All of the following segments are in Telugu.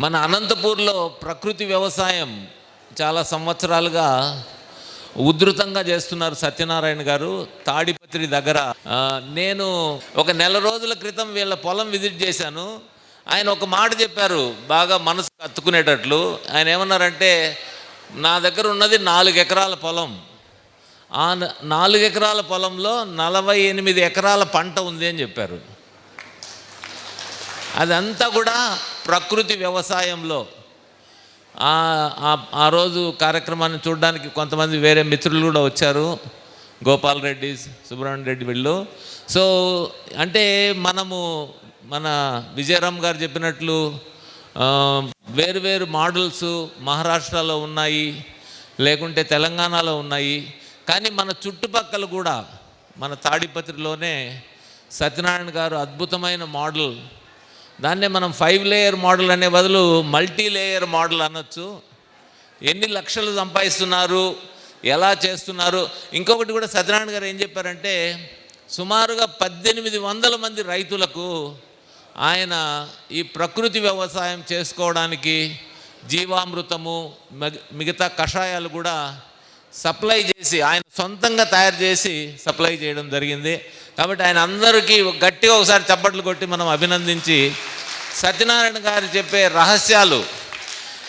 మన అనంతపూర్లో ప్రకృతి వ్యవసాయం చాలా సంవత్సరాలుగా ఉధృతంగా చేస్తున్నారు సత్యనారాయణ గారు. తాడిపత్రి దగ్గర నేను ఒక నెల రోజుల క్రితం వీళ్ళ పొలం విజిట్ చేశాను. ఆయన ఒక మాట చెప్పారు బాగా మనసు కత్తుకునేటట్లు. ఆయన ఏమన్నారంటే నా దగ్గర ఉన్నది నాలుగు ఎకరాల పొలం. ఆ నాలుగు ఎకరాల పొలంలో నలభై ఎనిమిది ఎకరాల పంట ఉంది అని చెప్పారు. అదంతా కూడా ప్రకృతి వ్యవసాయంలో ఆ- రోజు కార్యక్రమాన్ని చూడడానికి కొంతమంది వేరే మిత్రులు కూడా వచ్చారు. గోపాల్ రెడ్డి సుబ్రహ్మణ్య రెడ్డి వీళ్ళు. సో అంటే మనము మన విజయరామ్ గారు చెప్పినట్లు వేరు వేరు మోడల్స్ మహారాష్ట్రలో ఉన్నాయి లేకుంటే తెలంగాణలో ఉన్నాయి. కానీ మన చుట్టుపక్కల కూడా మన తాడిపత్రిలోనే సత్యనారాయణ గారు అద్భుతమైన మోడల్ దాన్నే మనం ఫైవ్ లేయర్ మోడల్ అనే బదులు మల్టీ లేయర్ మోడల్ అనొచ్చు. ఎన్ని లక్షలు సంపాదిస్తున్నారు? ఎలా చేస్తున్నారు? ఇంకొకటి కూడా సత్యనారాయణ గారు ఏం చెప్పారంటే సుమారుగా పద్దెనిమిది వందల మంది రైతులకు ఆయన ఈ ప్రకృతి వ్యవసాయం చేసుకోవడానికి జీవామృతము మిగతా కషాయాలు కూడా సప్లై చేసి ఆయన సొంతంగా తయారు చేసి సప్లై చేయడం జరిగింది. కాబట్టి ఆయన అందరికీ గట్టిగా ఒకసారి చప్పట్లు కొట్టి మనం అభినందించి సత్యనారాయణ గారు చెప్పే రహస్యాలు.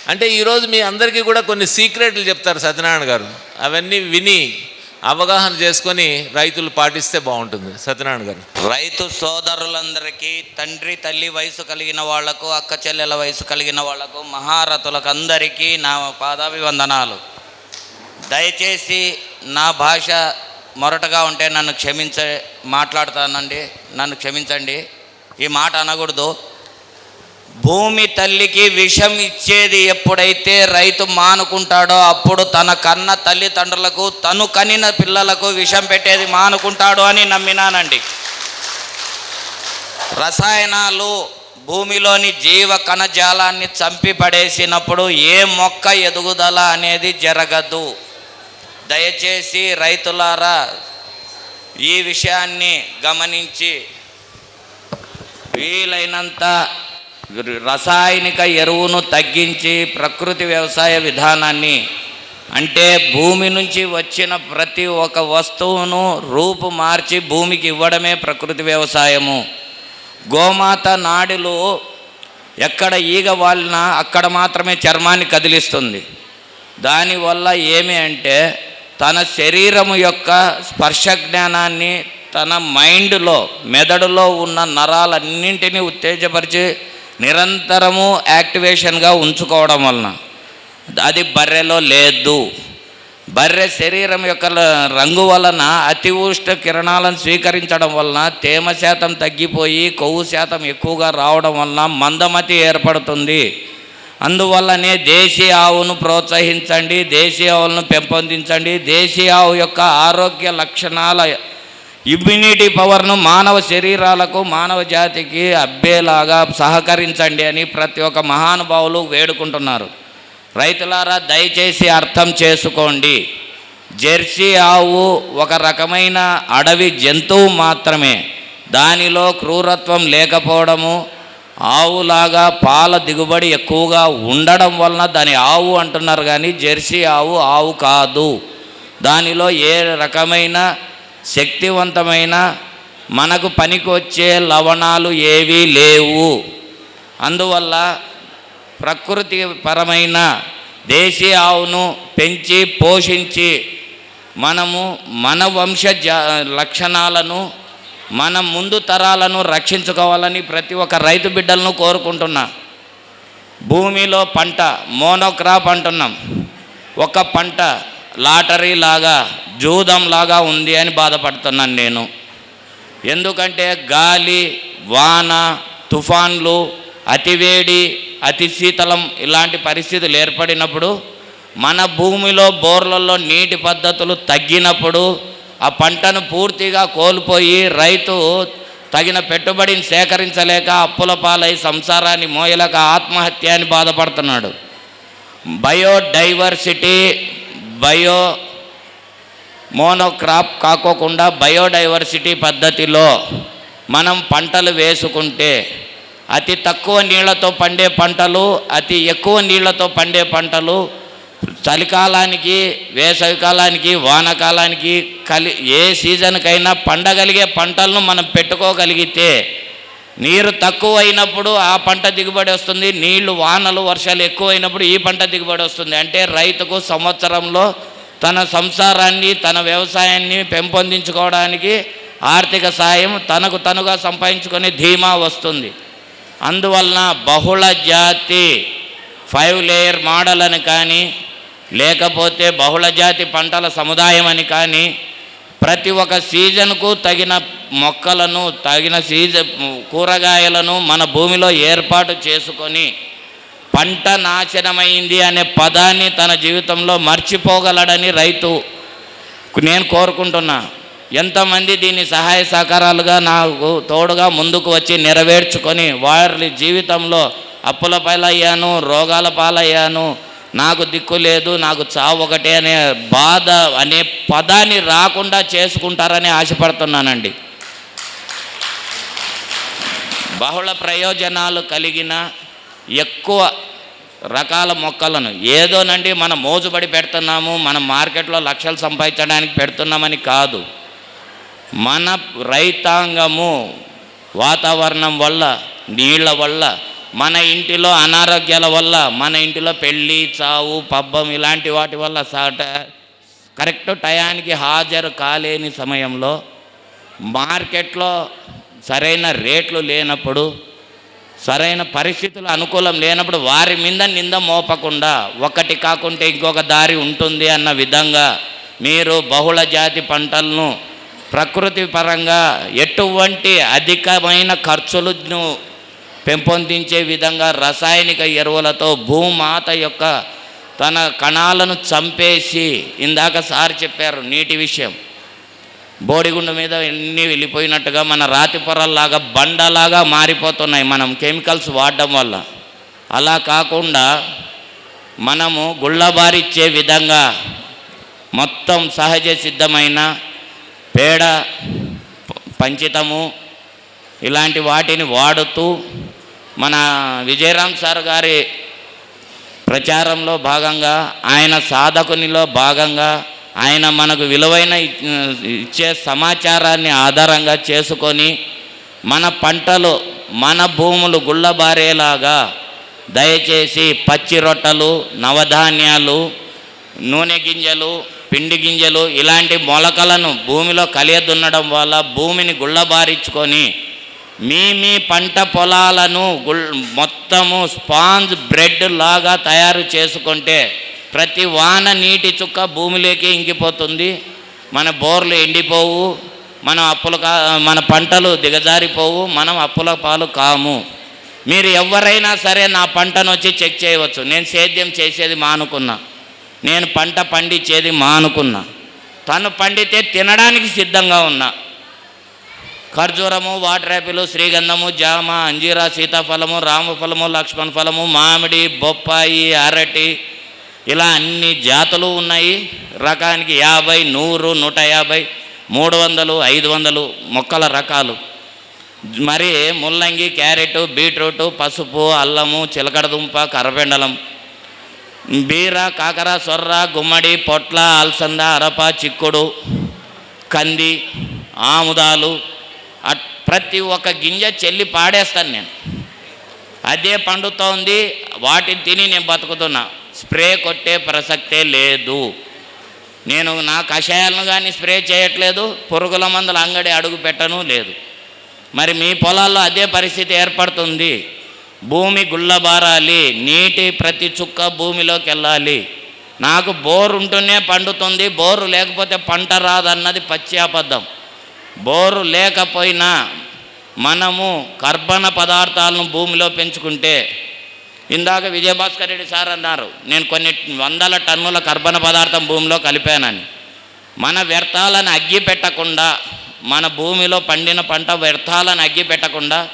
అంటే ఈరోజు మీ అందరికీ కూడా కొన్ని సీక్రెట్లు చెప్తారు సత్యనారాయణ గారు. అవన్నీ విని అవగాహన చేసుకొని రైతులు పాటిస్తే బాగుంటుంది. సత్యనారాయణ గారు. రైతు సోదరులందరికీ తండ్రి తల్లి వయసు కలిగిన వాళ్ళకు అక్క చెల్లెల వయసు కలిగిన వాళ్ళకు మహారథులకు అందరికీ నా పాదాభివందనాలు. దయచేసి నా భాష మొరటగా ఉంటే నన్ను క్షమించ మాట్లాడతానండి. నన్ను క్షమించండి. ఈ మాట అనకూడదు. భూమి తల్లికి విషం ఇచ్చేది ఎప్పుడైతే రైతు మానుకుంటాడో అప్పుడు తన కన్న తల్లిదండ్రులకు తను కనిన పిల్లలకు విషం పెట్టేది మానుకుంటాడు అని నమ్మినానండి. రసాయనాలు భూమిలోని జీవ కణజాలాన్ని చంపి పడేసినప్పుడు ఏ మొక్క ఎదుగుదల అనేది జరగదు. దయచేసి రైతులారా ఈ విషయాన్ని గమనించి వీలైనంత రసాయనిక ఎరువును తగ్గించి ప్రకృతి వ్యవసాయ విధానాన్ని అంటే భూమి నుంచి వచ్చిన ప్రతి ఒక్క వస్తువును రూపు మార్చి భూమికి ఇవ్వడమే ప్రకృతి వ్యవసాయము. గోమాత నాడులు ఎక్కడ ఈగ వాలినా అక్కడ మాత్రమే చర్మాన్ని కదిలిస్తుంది. దానివల్ల ఏమి అంటే తన శరీరము యొక్క స్పర్శ జ్ఞానాన్ని తన మైండ్లో మెదడులో ఉన్న నరాలన్నింటినీ ఉత్తేజపరిచి నిరంతరము యాక్టివేషన్గా ఉంచుకోవడం వలన అది బర్రెలో లేదు. బర్రె శరీరం యొక్క రంగు వలన అతి ఉష్ణ కిరణాలను స్వీకరించడం వలన తేమ శాతం తగ్గిపోయి కొవ్వు శాతం ఎక్కువగా రావడం వలన మందమతి ఏర్పడుతుంది. అందువల్లనే దేశీయ ఆవును ప్రోత్సహించండి దేశీ ఆవులను పెంపొందించండి. దేశీ ఆవు యొక్క ఆరోగ్య లక్షణాల ఇమ్యూనిటీ పవర్ను మానవ శరీరాలకు మానవ జాతికి అబ్బేలాగా సహకరించండి అని ప్రతి ఒక్క మహానుభావులు వేడుకుంటున్నారు. రైతులారా దయచేసి అర్థం చేసుకోండి. జెర్సీ ఆవు ఒక రకమైన అడవి జంతువు మాత్రమే. దానిలో క్రూరత్వం లేకపోవడము ఆవులాగా పాల దిగుబడి ఎక్కువగా ఉండడం వలన దాని ఆవు అంటున్నారు కానీ జెర్సీ ఆవు ఆవు కాదు. దానిలో ఏ రకమైన శక్తివంతమైన మనకు పనికొచ్చే లవణాలు ఏవీ లేవు. అందువల్ల ప్రకృతి పరమైన దేశీ ఆవును పెంచి పోషించి మనము మన వంశ జా లక్షణాలను మన ముందు తరాలను రక్షించుకోవాలని ప్రతి ఒక్క రైతు బిడ్డలను కోరుకుంటున్నా. భూమిలో పంట మోనోక్రాప్ అంటున్నాం. ఒక పంట లాటరీ లాగా జూదం లాగా ఉంది అని బాధపడుతున్నాను నేను. ఎందుకంటే గాలి వాన తుఫాన్లు అతివేడి అతి శీతలం ఇలాంటి పరిస్థితులు ఏర్పడినప్పుడు మన భూమిలో బోర్లలో నీటి పద్ధతులు తగ్గినప్పుడు ఆ పంటను పూర్తిగా కోల్పోయి రైతు తగిన పెట్టుబడిని సేకరించలేక అప్పుల పాలై సంసారాన్ని మోయలేక ఆత్మహత్య అని బాధపడుతున్నాడు. బయోడైవర్సిటీ బయో మోనోక్రాప్ కాకోకుండా బయోడైవర్సిటీ పద్ధతిలో మనం పంటలు వేసుకుంటే అతి తక్కువ నీళ్ళతో పండే పంటలు అతి ఎక్కువ నీళ్ళతో పండే పంటలు చలికాలానికి వేసవికాలానికి వానకాలానికి కలి ఏ సీజన్కైనా పండగలిగే పంటలను మనం పెట్టుకోగలిగితే నీరు తక్కువ అయినప్పుడు ఆ పంట దిగుబడి వస్తుంది నీళ్ళు వానలు వర్షాలు ఎక్కువైనప్పుడు ఈ పంట దిగుబడి వస్తుంది. అంటే రైతుకు సంవత్సరంలో తన సంసారాన్ని తన వ్యవసాయాన్ని పెంపొందించుకోవడానికి ఆర్థిక సాయం తనకు తనుగా సంపాదించుకునే ధీమా వస్తుంది. అందువలన బహుళ జాతి ఫైవ్ లేయర్ మోడల్ అని కానీ లేకపోతే బహుళ జాతి పంటల సముదాయం అని కానీ ప్రతి ఒక్క సీజన్కు తగిన మొక్కలను తగిన సీజన్ కూరగాయలను మన భూమిలో ఏర్పాటు చేసుకొని పంట నాశనమైంది అనే పదాన్ని తన జీవితంలో మర్చిపోగలడని రైతు నేను కోరుకుంటున్నా. ఎంతమంది దీని సహాయ సహకారాలుగా నాకు తోడుగా ముందుకు వచ్చి నెరవేర్చుకొని వారి జీవితంలో అప్పుల పాలయ్యాను రోగాల పాలయ్యాను నాకు దిక్కు లేదు నాకు చావు ఒకటే అనే బాధ అనే పదాన్ని రాకుండా చేసుకుంటారని ఆశపడుతున్నానండి. బహుళ ప్రయోజనాలు కలిగిన ఎక్కువ రకాల మొక్కలను ఏదోనండి మనం మోజుబడి పెడుతున్నాము మనం మార్కెట్లో లక్షలు సంపాదించడానికి పెడుతున్నామని కాదు. మన రైతాంగము వాతావరణం వల్ల నీళ్ళ వల్ల మన ఇంటిలో అనారోగ్యాల వల్ల మన ఇంటిలో పెళ్ళి చావు పబ్బం ఇలాంటి వాటి వల్ల సాట కరెక్ట్ టయానికి హాజరు కాలేని సమయంలో మార్కెట్లో సరైన రేట్లు లేనప్పుడు సరైన పరిస్థితులు అనుకూలం లేనప్పుడు వారి మీద నింద మోపకుండా ఒకటి కాకుంటే ఇంకొక దారి ఉంటుంది అన్న విధంగా మీరు బహుళ జాతి పంటలను ప్రకృతి పరంగా ఎటువంటి అధికమైన ఖర్చులను పెంపొందించే విధంగా రసాయనిక ఎరువులతో భూమాత యొక్క తన కణాలను చంపేసి ఇందాక సార్ చెప్పారు నీటి విషయం. బోడిగుండు మీద ఎన్ని వెళ్ళిపోయినట్టుగా మన రాతి పొరల్లాగా బండలాగా మారిపోతున్నాయి మనం కెమికల్స్ వాడడం వల్ల. అలా కాకుండా మనము గుళ్ళబారిచ్చే విధంగా మొత్తం సహజ సిద్ధమైన పేడ పంచితము ఇలాంటి వాటిని వాడుతూ మన విజయరామ్ సార్ గారి ప్రచారంలో భాగంగా ఆయన సాధకునిలో భాగంగా ఆయన మనకు విలువైన ఇచ్చే సమాచారాన్ని ఆధారంగా చేసుకొని మన పంటలు మన భూములు గుళ్ళబారేలాగా దయచేసి పచ్చి రొట్టెలు నవధాన్యాలు నూనె గింజలు పిండి గింజలు ఇలాంటి మొలకలను భూమిలో కలియదున్నడం వల్ల భూమిని గుళ్ళబారించుకొని మీ మీ పంట పొలాలను మొత్తము స్పాంజ్ బ్రెడ్ లాగా తయారు చేసుకుంటే ప్రతి వాన నీటి చుక్క భూమిలోకి ఇంకిపోతుంది. మన బోర్లు ఎండిపోవు. మనం అప్పుల కా మన పంటలు దిగజారిపోవు. మనం అప్పుల పాలు కాము. మీరు ఎవరైనా సరే నా పంటను వచ్చి చెక్ చేయవచ్చు. నేను సేద్యం చేసేది మానుకున్నా. నేను పంట పండించేది మానుకున్నా. తను పండితే తినడానికి సిద్ధంగా ఉన్నా. ఖర్జూరము వాటర్ యాపిల్ శ్రీగంధము జామ అంజీరా సీతాఫలము రామఫలము లక్ష్మణ ఫలము మామిడి బొప్పాయి అరటి ఇలా అన్ని జాతులు ఉన్నాయి. రకానికి యాభై నూరు నూట యాభై మూడు వందలు ఐదు వందలు మొక్కల రకాలు. మరి ముల్లంగి క్యారెట్ బీట్రూట్ పసుపు అల్లము చిలకడదుంప కర్రపెండలం బీర కాకర సొర్ర గుమ్మడి పొట్ల అలసంద అరప చిక్కుడు కంది ఆముదాలు ప్రతి ఒక్క గింజ చెల్లి పాడేస్తాను నేను. అదే పండుతోంది వాటిని తిని నేను బతుకుతున్నా. స్ప్రే కొట్టే ప్రసక్తే లేదు. నేను నా కషాయాలను కానీ స్ప్రే చేయట్లేదు పురుగుల మందుల అంగడి అడుగు పెట్టను లేదు. మరి మీ పొలాల్లో అదే పరిస్థితి ఏర్పడుతుంది. భూమి గుళ్ళబారాలి నీటి ప్రతి చుక్క భూమిలోకి వెళ్ళాలి. నాకు బోరు ఉంటూనే పండుతుంది బోరు లేకపోతే పంట రాదన్నది పచ్చి అబద్ధం. బోరు లేకపోయినా మనము కర్బన పదార్థాలను భూమిలో పెంచుకుంటే ఇందాక విజయభాస్కర్ రెడ్డి సార్ అన్నారు నేను కొన్ని వందల టన్నుల కర్బన పదార్థం భూమిలో కలిపానని. మన వ్యర్థాలను అగ్గి పెట్టకుండా మన భూమిలో పండిన పంట వ్యర్థాలను అగ్గి పెట్టకుండా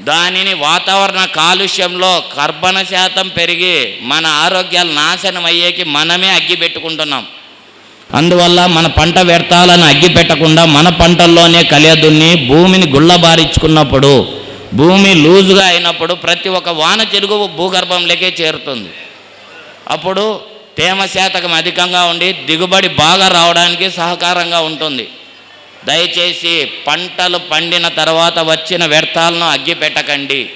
దానిని వాతావరణ కాలుష్యంలో కర్బన శాతం పెరిగి మన ఆరోగ్యాలు నాశనం అయ్యేకి మనమే అగ్గి పెట్టుకుంటున్నాం. అందువల్ల మన పంట వ్యర్థాలను అగ్గి పెట్టకుండా మన పంటల్లోనే కలియదున్ని భూమిని గుళ్ళబారించుకున్నప్పుడు భూమి లూజుగా అయినప్పుడు ప్రతి ఒక్క వాన చెరుగు భూగర్భంలోకే చేరుతుంది. అప్పుడు తేమ శాతకం అధికంగా ఉండి దిగుబడి బాగా రావడానికి సహకారంగా ఉంటుంది. దయచేసి పంటలు పండిన తర్వాత వచ్చిన వ్యర్థాలను అగ్గి పెట్టకండి.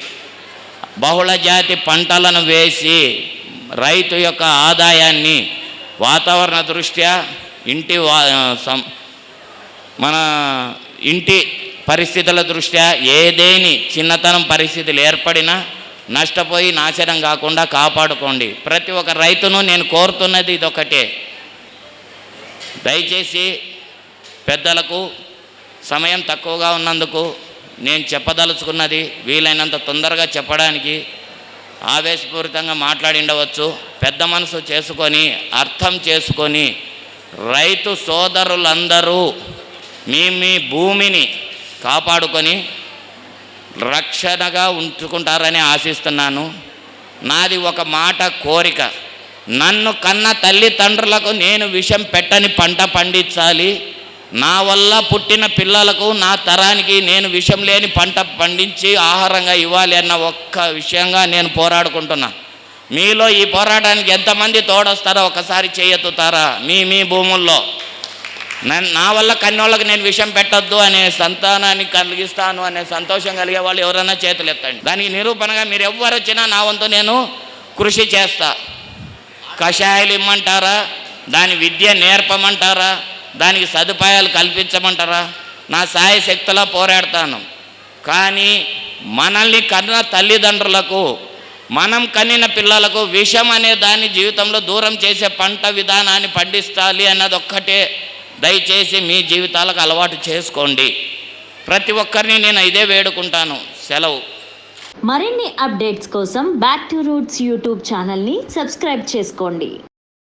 బహుళజాతి పంటలను వేసి రైతు యొక్క ఆదాయాన్ని వాతావరణ దృష్ట్యా ఇంటి వా సం- మన ఇంటి పరిస్థితుల దృష్ట్యా ఏదేని చిన్నతనం పరిస్థితులు ఏర్పడినా నష్టపోయి నాశనం కాకుండా కాపాడుకోండి. ప్రతి ఒక్క రైతును నేను కోరుతున్నది ఇదొకటే దయచేసి పెద్దలకు సమయం తక్కువగా ఉన్నందుకు నేను చెప్పదలుచుకున్నది వీలైనంత తొందరగా చెప్పడానికి ఆవేశపూరితంగా మాట్లాడి ఉండవచ్చు పెద్ద మనసు చేసుకొని అర్థం చేసుకొని రైతు సోదరులందరూ మీ మీ భూమిని కాపాడుకొని రక్షణగా ఉంచుకుంటారని ఆశిస్తున్నాను. నాది ఒక మాట కోరిక. నన్ను కన్న తల్లిదండ్రులకు నేను విషం పెట్టని పంట పండించాలి. నా వల్ల పుట్టిన పిల్లలకు నా తరానికి నేను విషం లేని పంట పండించి ఆహారంగా ఇవ్వాలి అన్న ఒక్క విషయంగా నేను పోరాడుకుంటున్నాను మీలో ఈ పోరాటానికి ఎంతమంది తోడొస్తారో ఒకసారి చేయెత్తుతారా మీ మీ భూముల్లో. నా వల్ల కన్నోళ్ళకి నేను విషయం పెట్టొద్దు అనే సంతానాన్ని కలిగిస్తాను అనే సంతోషం కలిగే వాళ్ళు ఎవరైనా చేతులు ఎత్తండి. దానికి నిరూపణగా మీరు ఎవ్వరు వచ్చినా నా వంతు నేను కృషి చేస్తా. కషాయాలు ఇమ్మంటారా? దాని విద్య నేర్పమంటారా? దానికి సదుపాయాలు కల్పించమంటారా? నా సాయశక్తిలా పోరాడతాను. కానీ మనల్ని కన్న తల్లిదండ్రులకు మనం కనిన పిల్లలకు విషం అనే దాన్ని జీవితంలో దూరం చేసే పంట విధానాన్ని పండిస్తాలి అన్నది ఒక్కటే దయచేసి మీ జీవితాలకు అలవాటు చేసుకోండి. ప్రతి ఒక్కరిని నేను ఇదే వేడుకుంటాను. సెలవు. మరిన్ని అప్డేట్స్ కోసం బ్యాక్ టు రూట్స్ యూట్యూబ్ ఛానల్ని సబ్స్క్రైబ్ చేసుకోండి.